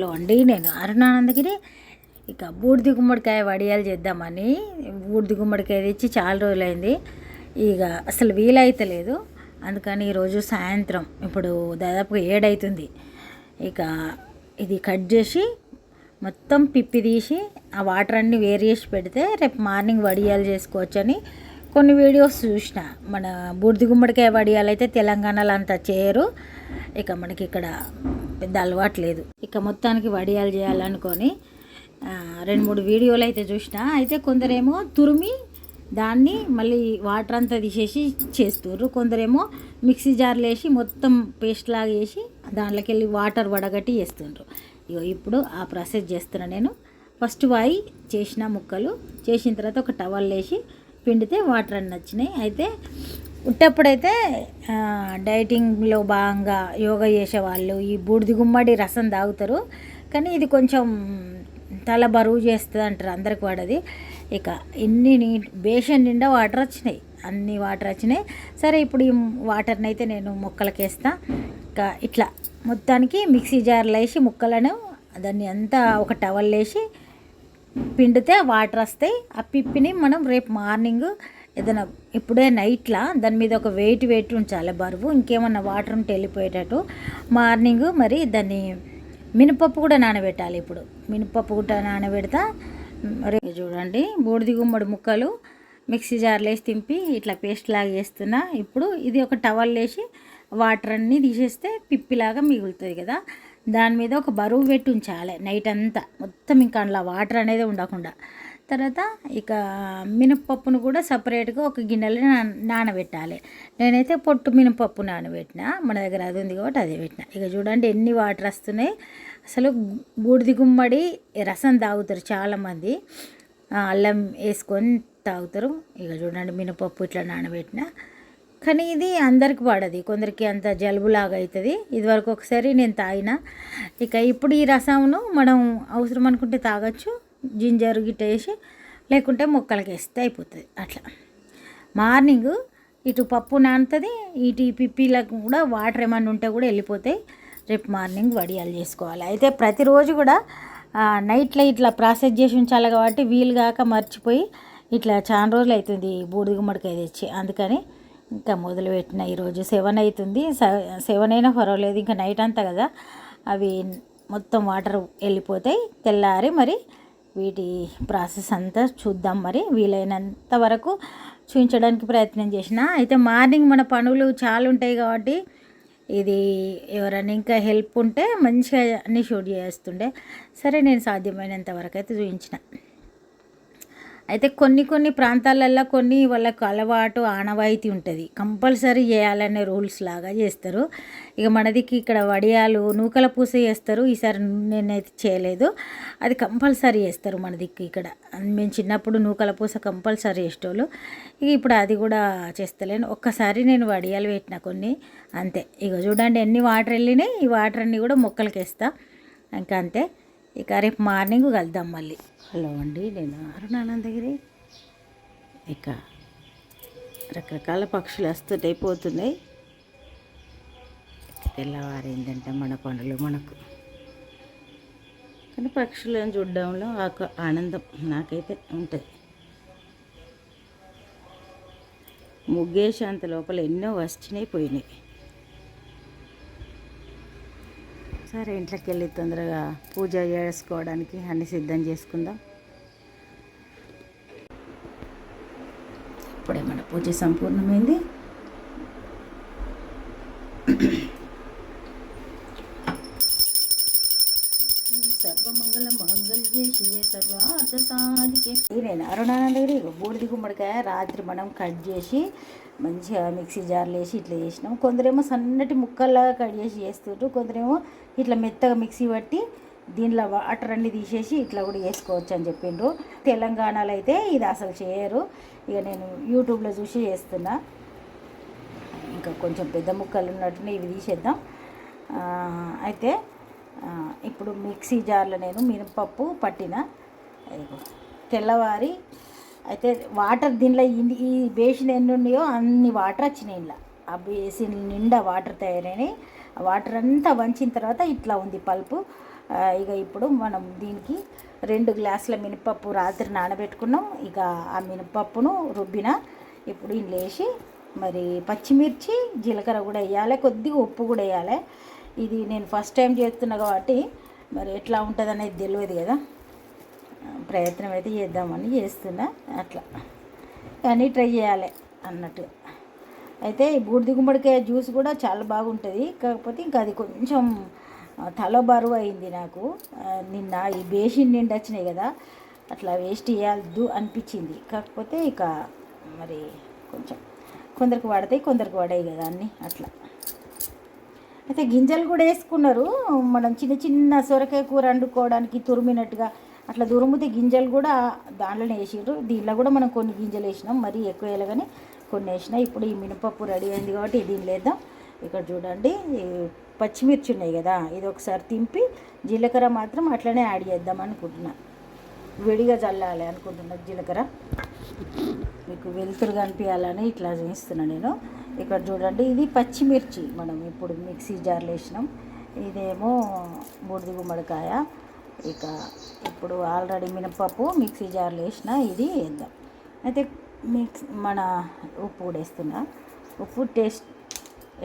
Hello అండి. నేను అరుణానందగిరి ఇక బూడిది గుమ్మడికాయ వడియాలు చేద్దామని బూడిది గుమ్మడికాయ తెచ్చి చాలా రోజులైంది. ఇక అసలు వీలైతలేదు అందుకని ఈరోజు సాయంత్రం ఇప్పుడు దాదాపుగా ఏడవుతుంది ఇక ఇది కట్ చేసి మొత్తం పిప్పి తీసి ఆ వాటర్ అన్ని వేరు చేసి పెడితే రేపు మార్నింగ్ వడియాలు చేసుకోవచ్చని కొన్ని వీడియోస్ చూసిన. మన బూడిది గుమ్మడికాయ వడియాలు అయితే తెలంగాణలో అంతా చేయరు ఇక మనకి ఇక్కడ పెద్ద అలవాటు లేదు. ఇక మొత్తానికి వడియాలు చేయాలనుకొని రెండు మూడు వీడియోలు అయితే చూసిన. అయితే కొందరేమో తురిమి దాన్ని మళ్ళీ వాటర్ అంతా తీసేసి చేస్తారు కొందరేమో మిక్సీ జార్లు వేసి మొత్తం పేస్ట్ లాగా వేసి దాంట్లోకి వెళ్ళి వాటర్ వడగట్టి చేస్తుండ్రు ఇగో ఇప్పుడు ఆ ప్రాసెస్ చేస్తున్నా నేను. ఫస్ట్ వాయి చేసిన ముక్కలు చేసిన తర్వాత ఒక టవల్ వేసి పిండితే వాటర్ అన్నీ వచ్చినాయి. అయితే ఉట్టప్పుడైతే డైటింగ్లో భాగంగా యోగా చేసేవాళ్ళు ఈ బూడిది గుమ్మడి రసం తాగుతారు. కానీ ఇది కొంచెం తల బరువు చేస్తుంది అంటారు అందరికి వాడది. ఇక ఎన్ని నీ బేషన్ నిండా వాటర్ వచ్చినాయి. అన్ని వాటర్ వచ్చినాయి. సరే ఇప్పుడు ఈ వాటర్ని అయితే నేను మొక్కలకి వేస్తా ఇట్లా మొత్తానికి మిక్సీ జార్లో వేసి ముక్కలను దాన్ని అంతా ఒక టవల్ వేసి పిండితే వాటర్ వస్తాయి. ఆ పిప్పిని మనం రేపు మార్నింగ్ ఏదైనా ఇప్పుడే నైట్లా దాని మీద ఒక వెయిట్ వెయిట్ ఉంచాలి బరువు ఇంకేమన్నా వాటర్ ఉంటే వెళ్ళిపోయేటట్టు మార్నింగ్ మరి దాన్ని మినపప్పు కూడా నానబెట్టాలి ఇప్పుడు. మినపప్పు కూడా నానబెడతా. మరి చూడండి బూడిది గుమ్మడి ముక్కలు మిక్సీ జార్లో వేసి తింపి ఇట్లా పేస్ట్ లాగా చేస్తున్నా. ఇప్పుడు ఇది ఒక టవల్ వేసి వాటర్ అన్నీ తీసేస్తే పిప్పిలాగా మిగులుతుంది కదా. దాని మీద ఒక బరువు పెట్టి ఉంచాలి నైట్ అంతా. మొత్తం ఇంకా అందులో వాటర్ అనేది ఉండకుండా. తర్వాత ఇక మినపప్పును కూడా సపరేట్గా ఒక గిన్నెలో నా- నానబెట్టాలి. నేనైతే పొట్టు మినపప్పు నానబెట్టిన మన దగ్గర అది ఉంది కాబట్టి అదే పెట్టిన. ఇక చూడండి ఎన్ని వాటర్ వస్తున్నాయి. అసలు బూడిది గుమ్మడి రసం తాగుతారు చాలామంది. అల్లం వేసుకొని తాగుతారు. ఇక చూడండి మినపప్పు ఇట్లా నానబెట్టిన. కానీ ఇది అందరికి పడదు కొందరికి అంత జలుబులాగా అవుతుంది ఇదివరకు ఒకసారి నేను తాగిన. ఇక ఇప్పుడు ఈ రసమును మనం అవసరం అనుకుంటే తాగొచ్చు. జింజర్ గిట్ట వేసి లేకుంటే మొక్కలకి వేస్తే అయిపోతుంది. అట్లా. మార్నింగ్ ఇటు పప్పు నానుతుంది. ఇటు ఈ పిప్పిలకు కూడా వాటర్ ఏమన్నా ఉంటే కూడా వెళ్ళిపోతాయి. రేపు మార్నింగ్ వడియాలు చేసుకోవాలి. అయితే ప్రతిరోజు కూడా నైట్లో ఇట్లా ప్రాసెస్ చేసి ఉంచాలి కాబట్టి వీలు కాక మర్చిపోయి ఇట్లా చాలా రోజులు అవుతుంది బూడిద గుమ్మడికాయ తెచ్చి. అందుకని ఇంకా మొదలుపెట్టిన ఈరోజు సెవెన్ అవుతుంది. సెవెన్ అయినా పర్వాలేదు ఇంకా నైట్ అంతా కదా. అవి మొత్తం వాటర్ వెళ్ళిపోతాయి తెల్లారి మరి వీటి ప్రాసెస్ అంతా చూద్దాం మరి. వీలైనంత వరకు చూపించడానికి ప్రయత్నం చేసిన. అయితే మార్నింగ్ మన పనులు చాలా ఉంటాయి కాబట్టి ఇది ఎవరైనా ఇంకా హెల్ప్ ఉంటే మంచిగా అన్నీ షూట్ చేస్తుండే. సరే నేను సాధ్యమైనంత వరకు అయితే చూపించిన అయితే కొన్ని కొన్ని ప్రాంతాలల్లో కొన్ని వాళ్ళకు అలవాటు ఆనవాయితీ ఉంటుంది. కంపల్సరీ చేయాలనే రూల్స్ లాగా చేస్తారు. ఇక మనదికి ఇక్కడ వడియాలు నూకల పూస చేస్తారు. ఈసారి నేనైతే చేయలేదు. అది కంపల్సరీ చేస్తారు మన దిక్కు ఇక్కడ. మేము చిన్నప్పుడు నూకల పూస కంపల్సరీ చేసేటోళ్ళు. ఇక ఇప్పుడు అది కూడా చేస్తలేను. ఒక్కసారి నేను వడియాలు పెట్టిన కొన్ని. అంతే. ఇక చూడండి ఎన్ని వాటర్ వెళ్ళినాయి. ఈ వాటర్ అన్నీ కూడా మొక్కలకి వేస్తా. ఇంకా అంతే. ఇక రేపు మార్నింగ్ కలుద్దాం మళ్ళీ. హలో అండి నేను అరుణానందగిరి ఇక రకరకాల పక్షులు వస్తుంటాయి పోతున్నాయి తెల్లవారిందంటే మన పనులు మనకు. కానీ పక్షులను చూడడంలో ఒక ఆనందం నాకైతే ఉంటుంది. ముగ్గేసి అంత లోపల ఎన్నో వచ్చినాయి పోయినాయి. సరే ఇంట్లోకి వెళ్ళి తొందరగా పూజ చేసుకోవడానికి అన్ని సిద్ధం చేసుకుందాం. ఇప్పుడే మన పూజ సంపూర్ణమైంది. మంగళ్యే శివే సర్వార్థ అరుణానందగిరి బూడిది గుమ్మడికాయ రాత్రి మనం కట్ చేసి మంచిగా మిక్సీ జార్లు వేసి ఇట్లా చేసినాం. కొందరేమో సన్నటి ముక్కల్లాగా కట్ చేసి చేస్తుంటారు కొందరేమో ఇట్లా మెత్తగా మిక్సీ పట్టి దీనిలో వాటర్ అన్ని తీసేసి ఇట్లా కూడా చేసుకోవచ్చు అని చెప్పిండ్రు. తెలంగాణలో అయితే ఇది అసలు చేయరు. ఇక నేను యూట్యూబ్లో చూసి చేస్తున్నా. ఇంకా కొంచెం పెద్ద ముక్కలు ఉన్నట్టునే ఇవి తీసేద్దాం. అయితే ఇప్పుడు మిక్సీ జార్లో నేను మినపప్పు పట్టిన ఇదిగో తెల్లవారి అయితే వాటర్ దీనిలో ఇన్ని- ఈ బేసిన్ ఎన్ని ఉన్నాయో అన్ని వాటర్ వచ్చినాయి ఇలా ఆ బేసిన్ నిండా వాటర్ తయారైనాయి. వాటర్ అంతా వంచిన తర్వాత ఇట్లా ఉంది పల్పు. ఇక ఇప్పుడు మనం దీనికి రెండు గ్లాసుల మినపప్పు రాత్రి నానబెట్టుకున్నాం. ఇక ఆ మినపప్పును రుబ్బిన ఇప్పుడు ఇందులో వేసి మరి పచ్చిమిర్చి జీలకర్ర కూడా వేయాలి కొద్దిగా ఉప్పు కూడా వేయాలి. ఇది నేను ఫస్ట్ టైం చేస్తున్నా కాబట్టి మరి ఎట్లా ఉంటుంది అనేది తెలియదు కదా. ప్రయత్నం అయితే చేద్దామని చేస్తున్నా అట్లా. కానీ ట్రై చేయాలి అన్నట్టు. అయితే ఈ బూడిది గుమ్మడికాయ జ్యూస్ కూడా చాలా బాగుంటుంది. కాకపోతే ఇంకా అది కొంచెం తల బరువు అయింది నాకు. నిన్న ఈ బేసిన్ నిండి వచ్చినాయి కదా. అట్లా వేస్ట్ చేయద్దు అనిపించింది. కాకపోతే ఇక మరి కొంచెం కొందరికి పడతాయి కొందరికి పడాయి కదా అన్నీ అట్లా. అయితే గింజలు కూడా వేసుకున్నారు. మనం చిన్న చిన్న సొరకాయ కూర వండుకోవడానికి తురిమినట్టుగా అట్లా తురుముతే గింజలు కూడా దాంట్లోనే వేసిండ్రు దీనిలో కూడా మనం కొన్ని గింజలు వేసినాం. మరీ ఎక్కువ వేయలేగానే కొన్ని వేసినా ఇప్పుడు ఈ మినపప్పు రెడీ అయింది కాబట్టి దీనిలో వేద్దాం. ఇక్కడ చూడండి పచ్చిమిర్చి ఉన్నాయి కదా ఇది ఒకసారి తింపి జీలకర్ర మాత్రం అట్లనే యాడ్ చేద్దాం అనుకుంటున్నా. విడిగా చల్లాలి అనుకుంటున్నా జీలకర్ర. మీకు వెలుతురు కనిపించాలని ఇట్లా చేస్తున్నాను నేను. ఇక్కడ చూడండి. ఇది పచ్చిమిర్చి మనం ఇప్పుడు మిక్సీ జార్లో వేసినాం. ఇదేమో బూడిద గుమ్మడికాయ. ఇక ఇప్పుడు ఆల్రెడీ మినపప్పు మిక్సీ జార్లో వేసిన ఇది వేద్దాం. అయితే మిక్స్ మన ఉప్పు కూడా వేస్తున్నా. ఉప్పు టేస్ట్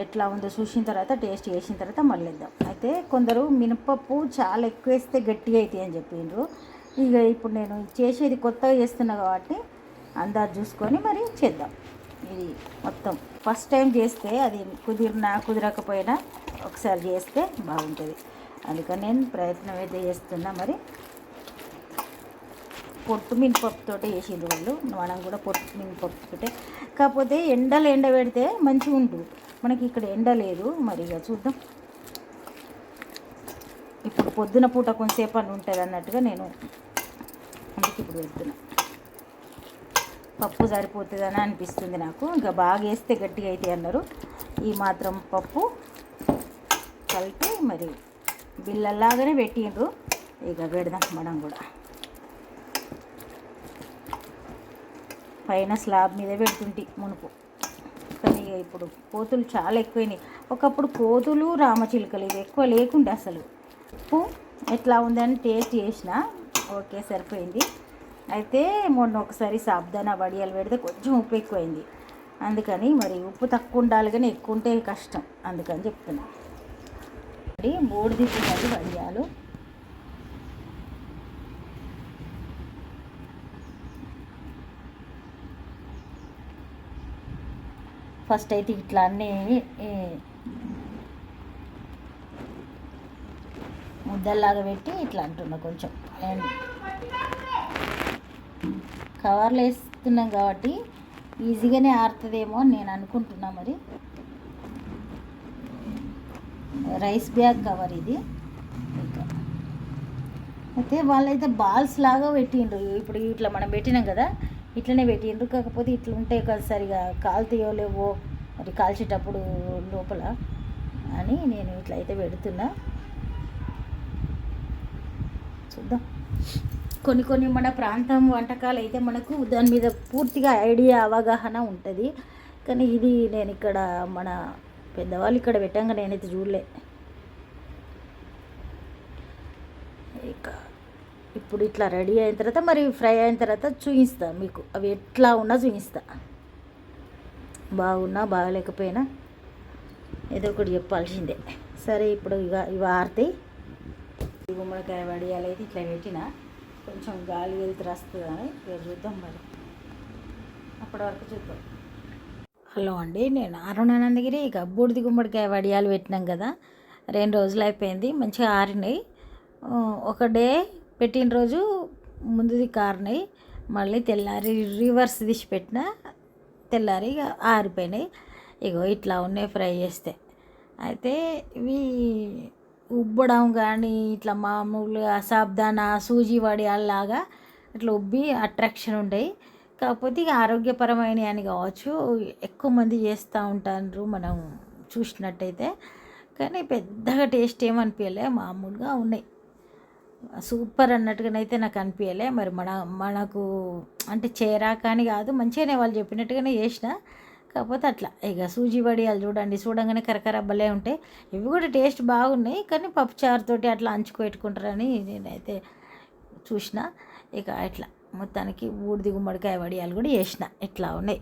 ఎట్లా ఉందో చూసిన తర్వాత టేస్ట్ చేసిన తర్వాత మళ్ళీ వేద్దాం. అయితే కొందరు మినపప్పు చాలా ఎక్కువ వేస్తే గట్టిగా అవుతాయి అని చెప్పిండ్రు ఇక ఇప్పుడు నేను చేసేది కొత్తగా చేస్తున్నా కాబట్టి అందాజు చూసుకొని మరి చేద్దాం. ఇది మొత్తం. ఫస్ట్ టైం చేస్తే అది కుదిరినా కుదరకపోయినా ఒకసారి చేస్తే బాగుంటుంది. అందుకని నేను ప్రయత్నం అయితే చేస్తున్నా. మరి పొట్టు మినపప్పుతోటే వేసిండ్రు వాళ్ళు. మనం కూడా పొట్టు మినపప్పుతోటే కాకపోతే ఎండలు ఎండ పెడితే మంచిగా ఉంటుంది మనకి ఇక్కడ ఎండ లేదు. మరి ఇక చూద్దాం. ఇప్పుడు పొద్దున పూట కొంతసేపు అని ఉంటుంది అన్నట్టుగా నేను అందుకే ఇప్పుడు వెళ్తున్నా పప్పు సరిపోతుందని అనిపిస్తుంది నాకు. ఇంకా బాగా వేస్తే గట్టిగా అయితే అన్నారు. ఈ మాత్రం పప్పు కలిపి మరి బిల్లల్లాగానే పెట్టిండ్రు. ఇక పెడదాం మనం కూడా. పైన స్లాబ్ మీద పెడుతుంటి మునుపు. కానీ ఇక ఇప్పుడు కోతులు చాలా ఎక్కువైనాయి. ఒకప్పుడు కోతులు రామచిలుకలు ఇది ఎక్కువ లేకుండే అసలు. ఉప్పు ఎట్లా ఉందని టేస్ట్ చేసిన ఓకే సరిపోయింది. అయితే మొన్న ఒకసారి సాబ్దానా వడియాలు పెడితే కొంచెం ఉప్పు ఎక్కువైంది. అందుకని మరి ఉప్పు తక్కువ ఉండాలి కానీ ఎక్కువ ఉంటే కష్టం. అందుకని చెప్తున్నా. మరి మూడు దిక్కున్నది వడియాలు. ఫస్ట్ అయితే ఇట్లా అన్నీ ముద్దల్లాగా పెట్టి ఇట్లా అంటున్నా కొంచెం. కవర్లు వేస్తున్నాం కాబట్టి ఈజీగానే ఆరుతుందేమో అని నేను అనుకుంటున్నా మరి. రైస్ బ్యాగ్ కవర్ ఇది. అయితే వాళ్ళైతే బాల్స్ లాగా పెట్టిండ్రు. ఇప్పుడు ఇట్లా మనం పెట్టినాం కదా ఇట్లనే పెట్టిండ్రు. కాకపోతే ఇట్లా ఉంటాయి కదా సరిగా కాలుతాయో లేవో మరి కాల్చేటప్పుడు లోపల అని నేను ఇట్లా అయితే పెడుతున్నా. చూద్దాం. కొన్ని కొన్ని మన ప్రాంతం వంటకాలు అయితే మనకు దాని మీద పూర్తిగా ఐడియా అవగాహన ఉంటుంది. కానీ ఇది నేను ఇక్కడ మన పెద్దవాళ్ళు ఇక్కడ పెట్టంగా నేనైతే చూడలే. ఇక ఇప్పుడు ఇట్లా రెడీ అయిన తర్వాత మరి ఫ్రై అయిన తర్వాత చూపిస్తా మీకు. అవి ఎట్లా ఉన్నా చూపిస్తా బాగున్నా బాగలేకపోయినా ఏదో ఒకటి చెప్పాల్సిందే. సరే ఇప్పుడు ఇక ఇవి ఆరుతాయి గుమ్మడికాయ వడియాలు అయితే ఇట్లా పెట్టిన. కొంచెం గాలి వెళ్తురు వస్తుంది అని ఇక చూద్దాం మరి. అప్పటి వరకు చూద్దాం. హలో అండి నేను అరుణానందగిరి ఇక బూడిది గుమ్మడికాయ వడియాలు పెట్టినాం కదా రెండు రోజులు అయిపోయింది మంచిగా ఆరినాయి. ఒక డే పెట్టిన రోజు ముందుది కారినాయి మళ్ళీ తెల్లారి రివర్స్ తీసి పెట్టిన తెల్లారి ఇక ఆరిపోయినాయి. ఇగో ఇట్లా ఉన్నాయి ఫ్రై చేస్తే. అయితే ఇవి ఉబ్బడం కానీ ఇట్లా మామూలుగా సాబ్దానా సూజీ వడియాల్లాగా ఇట్లా ఉబ్బి అట్రాక్షన్ ఉంటాయి. కాకపోతే ఇక ఆరోగ్యపరమైన అని కావచ్చు ఎక్కువ మంది చేస్తూ ఉంటారు మనం చూసినట్టయితే. కానీ పెద్దగా టేస్ట్ ఏమనిపించలే మామూలుగా ఉన్నాయి. సూపర్ అన్నట్టుగానైతే నాకు అనిపించలే మరి మన మనకు అంటే చేరాక అని కాదు మంచిగానే వాళ్ళు చెప్పినట్టుగానే చేసిన. కాకపోతే అట్లా. ఇక సూజీ వడియాలు చూడండి చూడంగానే కరకర భలే ఉంటాయి. ఇవి కూడా టేస్ట్ బాగున్నాయి కానీ పప్పుచారుతోటి అట్లా అంచుకు పెట్టుకుంటారని నేనైతే చూసిన. ఇక ఇట్లా మొత్తానికి బూడిది గుమ్మడికాయ వడియాలు కూడా చేసిన. ఇట్లా ఉన్నాయి.